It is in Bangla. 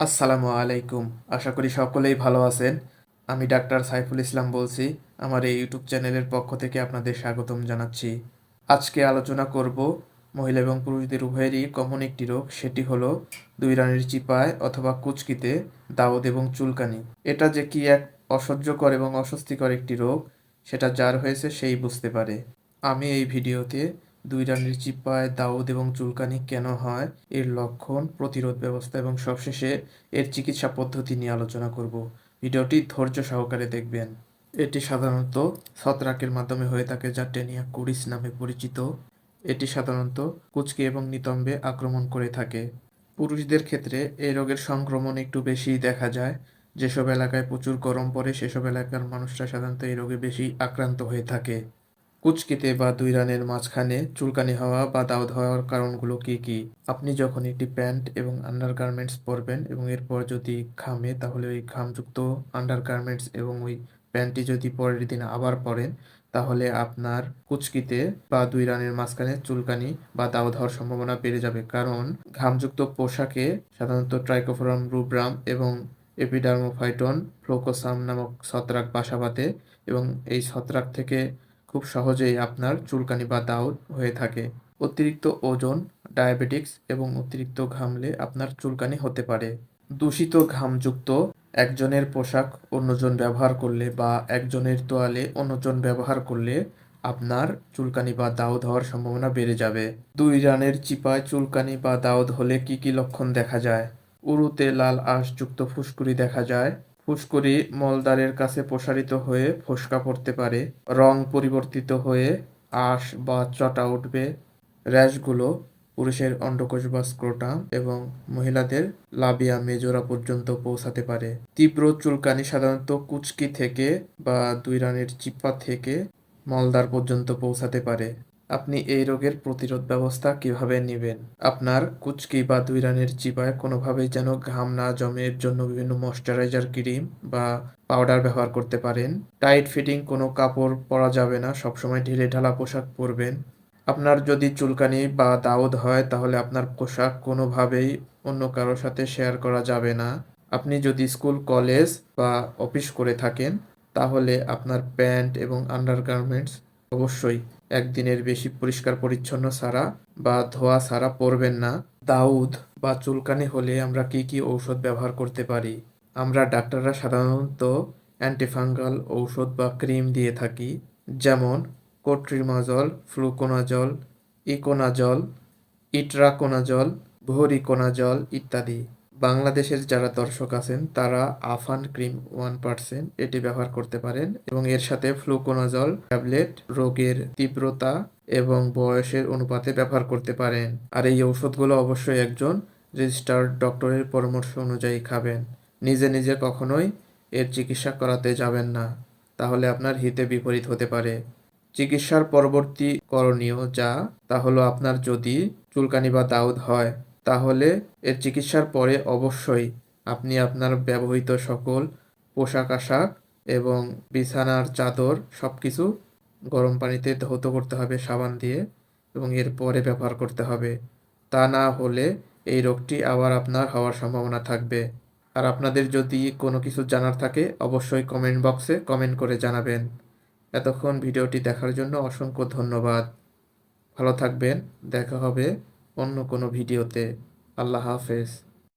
আসসালামু আলাইকুম। আশা করি সকলেই ভালো আছেন। আমি ডাক্তার সাইফুল ইসলাম বলছি। আমার এই ইউটিউব চ্যানেলের পক্ষ থেকে আপনাদের স্বাগতম জানাচ্ছি। আজকে আলোচনা করব মহিলা এবং পুরুষদের উভয়েরই কমন একটি রোগ, সেটি হলো দুই রানের চিপায় অথবা কুচকিতে দাউদ এবং চুলকানি। এটা যে কি এক অসহ্যকর এবং অস্বস্তিকর একটি রোগ, সেটা যার হয়েছে সেই বুঝতে পারে। আমি এই ভিডিওতে দুই রানের চিপায় দাউদ এবং চুলকানি কেন হয় এর লক্ষণ, প্রতিরোধ ব্যবস্থা এবং সবশেষে এর চিকিৎসা পদ্ধতি নিয়ে আলোচনা করব। ভিডিওটি ধৈর্য সহকারে দেখবেন। এটি সাধারণত ছত্রাকের মাধ্যমে হয়ে থাকে যা টেনিয়া কুরিস নামে পরিচিত। এটি সাধারণত কুচকি এবং নিতম্বে আক্রমণ করে থাকে। পুরুষদের ক্ষেত্রে এই রোগের সংক্রমণ একটু বেশিই দেখা যায়। যেসব এলাকায় প্রচুর গরম পড়ে, সেসব এলাকার মানুষরা সাধারণত এই রোগে বেশি আক্রান্ত হয়ে থাকে। কুচকিতে বা দুই রানের মাঝখানে চুলকানি হওয়া বা দাউদ হওয়ার কারণগুলো কি কি? আপনি যখন একটি প্যান্ট এবং আন্ডারগার্মেন্টস পরবেন এবং এরপর যদি ঘামে, তাহলে ওই ঘামযুক্ত আন্ডারগার্মেন্টস এবং ওই প্যান্টটি যদি পরের দিন আবার পরেন, তাহলে আপনার কুচকিতে বা দুই রানের মাঝখানে চুলকানি বা দাউদ হওয়ার সম্ভাবনা বেড়ে যাবে। কারণ ঘামযুক্ত পোশাকে সাধারণত ট্রাইকোফোরাম, রুব্রাম এবং এপিডার্মোফাইটন, ফ্লোকোসাম নামক ছত্রাক বাসা বাঁধে এবং এই ছত্রাক থেকে খুব সহজেই আপনার চুলকানি বা দাউদ হয়ে থাকে। অতিরিক্ত ওজন, ডায়াবেটিক্স এবং অতিরিক্ত ঘামলে আপনার চুলকানি হতে পারে। দূষিত ঘামযুক্ত, একজনের পোশাক অন্যজন ব্যবহার করলে বা একজনের তোয়ালে অন্যজন ব্যবহার করলে আপনার চুলকানি বা দাউদ হওয়ার সম্ভাবনা বেড়ে যাবে। দুই রানের চিপায় চুলকানি বা দাউদ হলে কি কি লক্ষণ দেখা যায়? উরুতে লাল আঁশযুক্ত ফুসকুড়ি দেখা যায়। ফুসকুড়ি মলদ্বারের কাছে প্রসারিত হয়ে ফোসকা পড়তে পারে, রং পরিবর্তিত হয়ে আঁশ বা চটা উঠবে। র্যাশগুলো পুরুষের অন্ডকোষ বা স্ক্রোটাম এবং মহিলাদের লাবিয়া মেজোরা পর্যন্ত পৌঁছাতে পারে। তীব্র চুলকানি সাধারণত কুচকি থেকে বা দুই রানের চিপ্পা থেকে মলদ্বার পর্যন্ত পৌঁছাতে পারে। আপনি এই রোগের প্রতিরোধ ব্যবস্থা কীভাবে নেবেন? আপনার কুচকি বা দুই রানের চিপায় কোনোভাবেই যেন ঘাম না জমে এর জন্য বিভিন্ন ময়শ্চারাইজার ক্রিম বা পাউডার ব্যবহার করতে পারেন। টাইট ফিটিং কোনো কাপড় পরা যাবে না, সবসময় ঢিলে ঢালা পোশাক পরবেন। আপনার যদি চুলকানি বা দাউদ হয়, তাহলে আপনার পোশাক কোনোভাবেই অন্য কারোর সাথে শেয়ার করা যাবে না। আপনি যদি স্কুল, কলেজ বা অফিস করে থাকেন, তাহলে আপনার প্যান্ট এবং আন্ডারগার্মেন্টস অবশ্যই, একদিনের বেশি পরিষ্কার পরিচ্ছন্ন ছাড়া বা ধোয়া ছাড়া পরবেন না। দাউদ, বা চুলকানি হলে আমরা কি কি ঔষধ ব্যবহার করতে পারি? আমরা ডাক্তাররা সাধারণত অ্যান্টিফাঙ্গাল ঔষধ বা ক্রিম দিয়ে থাকি, যেমন clotrimazole, fluconazole, econazole, itraconazole, voriconazole ইত্যাদি। বাংলাদেশের যারা দর্শক আছেন, তারা আফান ক্রিম ওয়ান পার্সেন্ট এটি ব্যবহার করতে পারেন এবং এর সাথে ফ্লুকোনাজল ট্যাবলেট রোগের তীব্রতা এবং বয়সের অনুপাতে ব্যবহার করতে পারেন। আর এই ঔষধগুলো অবশ্যই একজন রেজিস্টার্ড ডক্টরের পরামর্শ অনুযায়ী খাবেন। নিজে নিজে কখনোই এর চিকিৎসা করাতে যাবেন না, তাহলে আপনার হিতে বিপরীত হতে পারে। চিকিৎসার পরবর্তী করণীয় যা, তা হলো আপনার যদি চুলকানি বা দাউদ হয় তাহলে এর চিকিৎসার পরে অবশ্যই আপনি আপনার ব্যবহৃত সকল পোশাক আশাক এবং বিছানার চাদর সব কিছু গরম পানিতে ধৌত করতে হবে, সাবান দিয়ে এবং এর পরে ব্যবহার করতে হবে। তা না হলে এই রোগটি আবার আপনার হওয়ার সম্ভাবনা থাকবে। আর আপনাদের যদি কোনো কিছু জানার থাকে, অবশ্যই কমেন্ট বক্সে কমেন্ট করে জানাবেন। এতক্ষণ ভিডিওটি দেখার জন্য অসংখ্য ধন্যবাদ। ভালো থাকবেন, দেখা হবে অন্য কোনো ভিডিওতে। আল্লাহ হাফেজ।